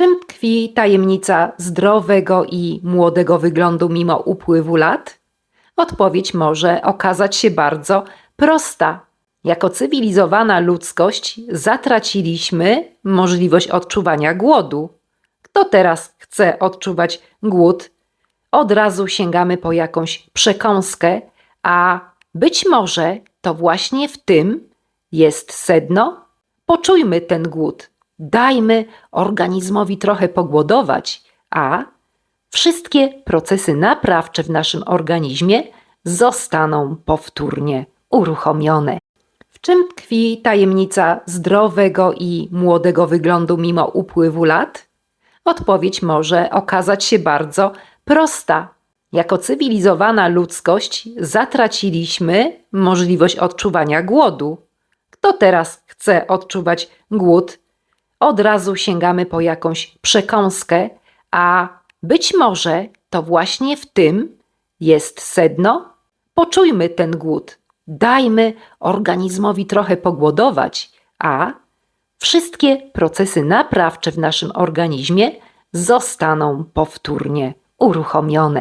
czym tkwi tajemnica zdrowego i młodego wyglądu mimo upływu lat? Odpowiedź może okazać się bardzo prosta. Jako cywilizowana ludzkość zatraciliśmy możliwość odczuwania głodu. Kto teraz chce odczuwać głód? Od razu sięgamy po jakąś przekąskę, a być może to właśnie w tym jest sedno? Poczujmy ten głód. Dajmy organizmowi trochę pogłodować, a wszystkie procesy naprawcze w naszym organizmie zostaną powtórnie uruchomione. W czym tkwi tajemnica zdrowego i młodego wyglądu mimo upływu lat? Odpowiedź może okazać się bardzo prosta. Jako cywilizowana ludzkość zatraciliśmy możliwość odczuwania głodu. Kto teraz chce odczuwać głód? Od razu sięgamy po jakąś przekąskę, a być może to właśnie w tym jest sedno? Poczujmy ten głód. Dajmy organizmowi trochę pogłodować, a wszystkie procesy naprawcze w naszym organizmie zostaną powtórnie uruchomione.